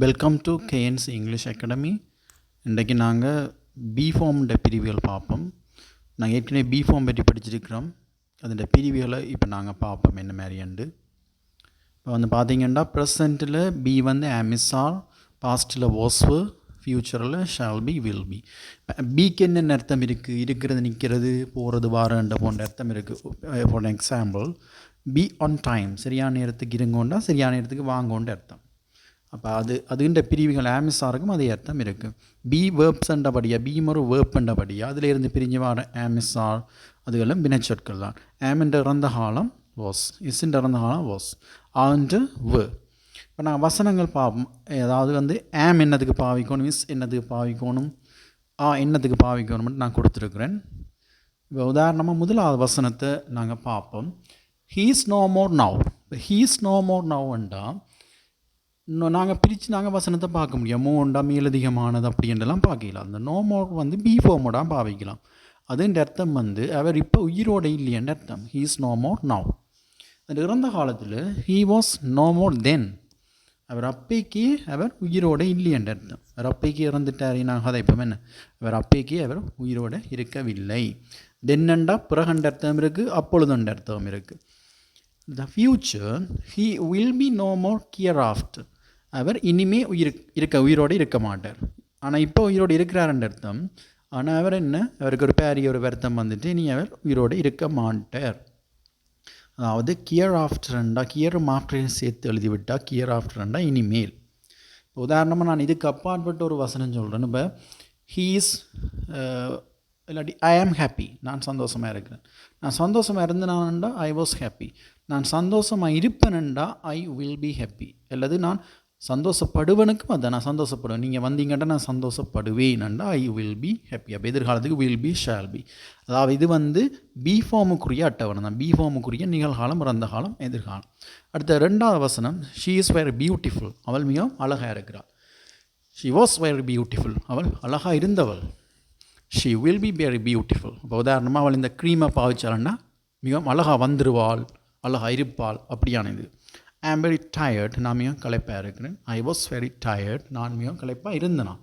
Welcome to KNS English academy இன்றைக்கு நாங்கள் B ஃபார்ம்ட பிரிவுகள் பார்ப்போம். நாங்கள் ஏற்கனவே பிஃபார்ம் பற்றி படிச்சிருக்கிறோம். அதோட பிரிவுகளை இப்போ நாங்கள் பார்ப்போம். என்ன மாதிரியாண்டு இப்போ வந்து பார்த்தீங்கன்னா ப்ரெசண்ட்டில் பி வந்து ஆமிசார் பாஸ்ட்டில் வாஸ்வு ஃப்யூச்சரில் ஷால் பி வில் பி பிக்கு என்னென்ன அர்த்தம் இருக்குது இருக்கிறது நிற்கிறது போகிறது வாரன்ற போன்ற அர்த்தம் இருக்குது for example be on time சரியான நேரத்துக்கு இருங்கோண்டா சரியான நேரத்துக்கு வாங்கோன்ற அர்த்தம். அப்போ அது அதுகின்ற பிரிவுகள் ஆமிஸாருக்கும் அதே அர்த்தம் இருக்குது பி வேர்ப்ஸ்ன்றபடியா பி ஒரு வேர்ப்ன்றபடியா அதில் இருந்து பிரிஞ்சு வர ஆமிஸார் அதுகளும் வினைச்சொற்கள் தான். ஆமின்ற இறந்த காலம் வாஸ் இஸ்ன்ற இறந்த காலம் வாஸ் ஆண்டு வே இப்போ நான் வசனங்கள் பார்ப்போம். ஏதாவது வந்து ஆம் என்னதுக்கு பாவிக்கணும் இஸ் என்னதுக்கு பாவிக்கணும் ஆ என்னத்துக்கு பாவிக்கணும்னு நான் கொடுத்துருக்குறேன். இப்போ உதாரணமாக முதலாவது வசனத்தை நாங்கள் பார்ப்போம். ஹீஸ் நோ மோர் நவ் இப்போ ஹீஸ் நோ மோர் நவ்ண்டா இன்னும் நாங்கள் பிரித்து நாங்கள் வசனத்தை பார்க்க முடியும். மோண்டா மேலதிகமானது அப்படின்றலாம் பார்க்கலாம். அந்த நோ மோர் வந்து பி ஃபோமோடாக பாவிக்கலாம். அதுன்ற அர்த்தம் வந்து அவர் இப்போ உயிரோட இல்லையன்ற அர்த்தம். ஹீஸ் நோ மோர் நவ் அந்த இறந்த காலத்தில் he was no more then அவர் அப்பைக்கு அவர் உயிரோடு இல்லையன்ற அர்த்தம். அவர் அப்பைக்கு இறந்துட்டார் நான் இப்போ என்ன? அவர் அப்பைக்கு அவர் உயிரோடு இருக்கவில்லை. தென்னண்டா பிறகண்ட அர்த்தம் இருக்குது அப்பொழுதுண்ட அர்த்தம் இருக்குது the future he will be no more here after hour இனிமே உயிர் இருக்க உயிரோடு இருக்க மாட்டார். ஆனால் இப்போ உயிரோடு இருக்கிறாருன்ற அர்த்தம். ஆனால் அவர் என்ன? அவருக்கு ஒரு பேரிய ஒரு வருத்தம் வந்துட்டு இனி அவர் உயிரோடு இருக்க மாட்டார். அதாவது கியர் ஆஃப்டர்ண்டா கியர் ஆஃப்டரையும் சேர்த்து எழுதிவிட்டா கியர் ஆஃப்டர்ண்டா இனிமேல். இப்போ உதாரணமாக நான் இதுக்கு அப்பாற்பட்ட ஒரு வசனம் சொல்கிறேன் இப்போ ஹீஸ் uh, இல்லாட்டி ஐ ஆம் ஹாப்பி நான் சந்தோஷமாக இருக்கிறேன். நான் சந்தோஷமாக இருந்தேனாண்டா ஐ வாஸ் ஹாப்பி நான் சந்தோஷமாக இருப்பேனண்டா ஐ வில் பி ஹாப்பி அல்லது நான் சந்தோஷப்படுவனுக்கும் அதை நான் சந்தோஷப்படுவேன். நீங்கள் வந்தீங்கன்னா நான் சந்தோஷப்படுவேன்டா ஐ வில் பி ஹாப்பி அப்போ எதிர்காலத்துக்கு வில் பி ஷால் பி அதாவது இது வந்து பி ஃபார்முக்குரிய அட்டவணை தான். பி ஃபார்முக்குரிய நிகழ்காலம் இறந்த காலம் எதிர்காலம். அடுத்த ரெண்டாவது வசனம் ஷீ இஸ் வெரி பியூட்டிஃபுல் அவள் மிகவும் அழகாக இருக்கிறாள். ஷி வாஸ் வெரி பியூட்டிஃபுல் அவள் அழகாக இருந்தவள். She will be very beautiful இப்போ உதாரணமாக அவள் இந்த க்ரீமை பாவிச்சாலன்னா மிகவும் அழகாக வந்துடுவாள் அழகாக இருப்பாள். அப்படியான இது. ஐ ஆம் வெரி டயர்ட் நான் மிகவும் களைப்பாக இருக்கிறேன். ஐ வாஸ் வெரி டயர்ட் நான் மிகவும் களைப்பாக இருந்தேனா?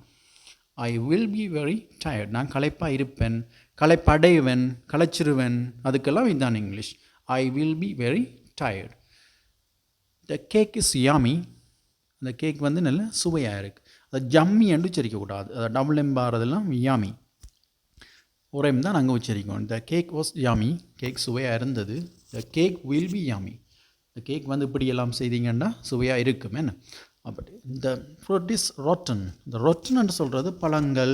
I will be very tired நான் களைப்பாக இருப்பேன் களைப்படைவன் களைச்சிருவேன். அதுக்கெல்லாம் இதுதான் English. I will be very tired the cake is yummy அந்த கேக் வந்து நல்ல சுவையாக இருக்குது அதை ஜம்மி என்று உச்சரிக்கக்கூடாது. அதை டபுள் எம்பாறதெல்லாம் யாமி ஒரே தான் நாங்கள் உச்சரிக்கோம். The cake was yummy cake சுவையாக இருந்தது. The cake will be yummy இந்த கேக் வந்து இப்படியெல்லாம் செய்தீங்கன்னா சுவையாக இருக்கும் என்ன? அப்படி. இந்த ஃப்ரூட் இஸ் ரொட்டன் இந்த ரொட்டன்னு சொல்கிறது பழங்கள்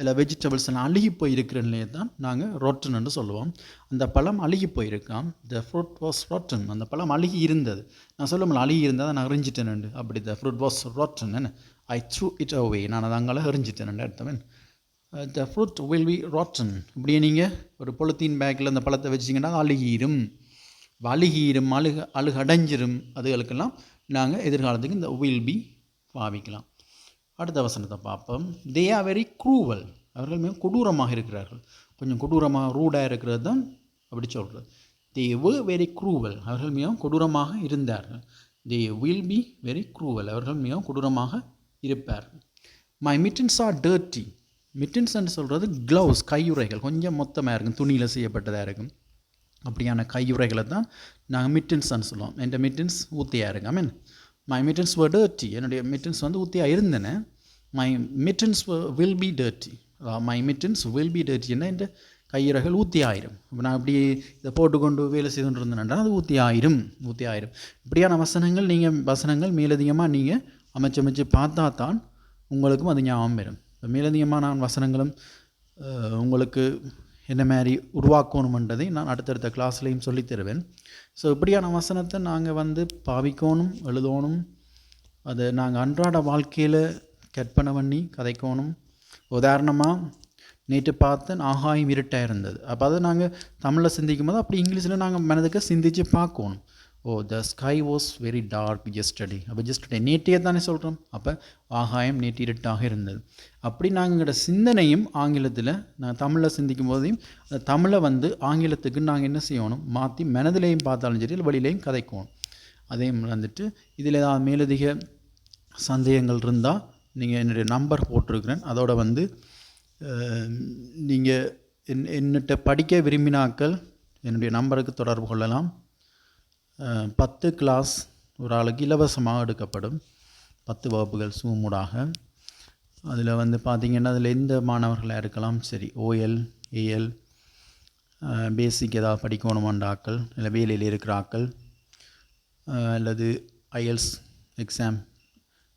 இல்லை வெஜிடபிள்ஸ் எல்லாம் அழுகி போய் நிலையை தான் நாங்கள் ரொட்டன்னு சொல்லுவோம். அந்த பழம் அழுகி போயிருக்காம். த ஃப்ரூட் வாஸ் ரொட்டன் அந்த பழம் அழுகி இருந்தது. நான் சொல்ல அழுகி இருந்தால் நான் எறிஞ்சிட்டேன் அப்படி த ஃப்ரூட் வாஸ் ரொட்டன் என்ன? ஐ த்ரூ இட் அவே நான் அதை அங்கே எறிஞ்சிட்டேன் அர்த்தம் the fruit will be rotten இப்படியே நீங்கள் ஒரு பொலித்தீன் பேக்கில் அந்த பழத்தை வச்சிங்கன்னா அழுகிரும். அழுகிரும் அழுக அழுகடைஞ்சிரும். அதுகளுக்கெல்லாம் நாங்கள் எதிர்காலத்துக்கு இந்த வில் பி பாவிக்கலாம். அடுத்த வசனத்தை பார்ப்போம். தே ஆர் வெரி க்ரூவல் அவர்கள் மிக கொடூரமாக இருக்கிறார்கள். கொஞ்சம் கொடூரமாக ரூடாக இருக்கிறது தான் அப்படி சொல்கிறது தே வே வெரி க்ரூவல் அவர்கள் மிகவும் கொடூரமாக இருந்தார்கள். They will be very cruel அவர்கள் மிகவும் கொடூரமாக இருப்பார்கள். மை மிட்டன்ஸ் ஆர் டர்ட்டி மிட்டன்ஸ்ன்னு சொல்கிறது க்ளவுஸ் கையுறைகள். கொஞ்சம் மொத்தமாக இருக்கும். துணியில் செய்யப்பட்டதாக இருக்கும். அப்படியான கையுறைகளை தான் நாங்கள் மிட்டின்ஸ்னு சொல்லுவோம். என் மிட்டின்ஸ் ஊத்தியாக இருக்கு ஐ மீன் மை மிட்டின்ஸ் வர் டர்ட்டி என்னுடைய மிட்டின்ஸ் வந்து ஊத்தியாக இருந்தேனே. My mittens will be dirty my mittens will be டர்ட்டின்னா என் கையுறைகள் ஊற்றி ஆயிரும் இப்போ நான் இப்படி இதை போட்டுக்கொண்டு வேலை செய்து கொண்டு அது ஊற்றி ஆயிரும் ஊற்றி ஆயிரும் இப்படியான வசனங்கள் நீங்கள் வசனங்கள் மேலதிகமாக நீங்கள் அமைச்சு அமைச்சு பார்த்தா தான் உங்களுக்கும் அது ஞாபகம் வரும். இப்போ மேலதிகமான வசனங்களும் உங்களுக்கு என்ன மாதிரி உருவாக்கணுமன்றதை நான் அடுத்தடுத்த கிளாஸ்லேயும் சொல்லித் தருவேன். ஸோ இப்படியான வசனத்தை நாங்கள் வந்து பாவிக்கணும் எழுதணும். அதை நாங்கள் அன்றாட வாழ்க்கையில் கற்பனை பண்ணி கதைக்கணும். உதாரணமாக நேற்று பார்த்தேன் ஆகாயம் இருட்டாக இருந்தது. அப்போ அதை நாங்கள் தமிழில் சிந்திக்கும் போது அப்படி இங்கிலீஷில் நாங்கள் மனதுக்கு சிந்தித்து பார்க்கணும். ஓ the sky was very dark yesterday அப்போ ஜெஸ்டடே நேற்றையே தானே சொல்கிறோம் அப்போ ஆகாயம் நேற்று இருட்டாக இருந்தது. அப்படி நாங்கள் சிந்தனையும் ஆங்கிலத்தில் நான் தமிழில் சிந்திக்கும் போதையும் அந்த தமிழை வந்து ஆங்கிலத்துக்கு நாங்கள் என்ன செய்யணும்? மாற்றி மனதிலையும் பார்த்தாலும் சரி இல்லை கதைக்கணும். அதே வந்துட்டு இதில் ஏதாவது மேலதிக சந்தேகங்கள் இருந்தால் நீங்கள் என்னுடைய நம்பர் போட்டிருக்கிறேன். அதோட வந்து நீங்கள் என் என்னட்ட படிக்க விரும்பினாக்கள் என்னுடைய நம்பருக்கு தொடர்பு கொள்ளலாம். பத்து கிளாஸ் ஒரு ஆளுக்கு இலவசமாக எடுக்கப்படும். பத்து வகுப்புகள் சூமூடாக. அதில் வந்து பார்த்திங்கன்னா அதில் எந்த மாணவர்களாக இருக்கலாம்? சரி ஓஎல் ஏஎல் பேசிக் ஏதாவது படிக்கணுமான்ற ஆக்கள் இல்லை வேலையில் இருக்கிற ஆக்கள் அல்லது IELTS exam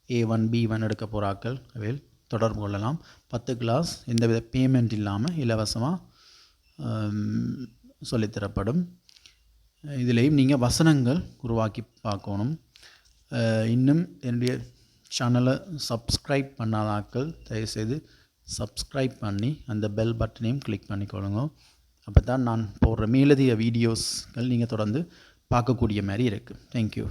A one B one எடுக்க போகிற ஆக்கள் அவையில் தொடர்பு கொள்ளலாம். பத்து கிளாஸ் எந்தவித பேமெண்ட் இல்லாமல் இலவசமாக சொல்லித்தரப்படும். இதுலேயும் நீங்கள் வசனங்கள் உருவாக்கி பார்க்கணும். இன்னும் என்னுடைய சேனலை சப்ஸ்கிரைப் பண்ணாத ஆட்கள் தயவுசெய்து சப்ஸ்கிரைப் பண்ணி அந்த பெல் பட்டனையும் கிளிக் பண்ணிக்கொள்ளுங்க. அப்போ தான் நான் போடுற மேலதிக வீடியோஸ்கள் நீங்கள் தொடர்ந்து பார்க்கக்கூடிய மாதிரி இருக்குது தேங்க்யூ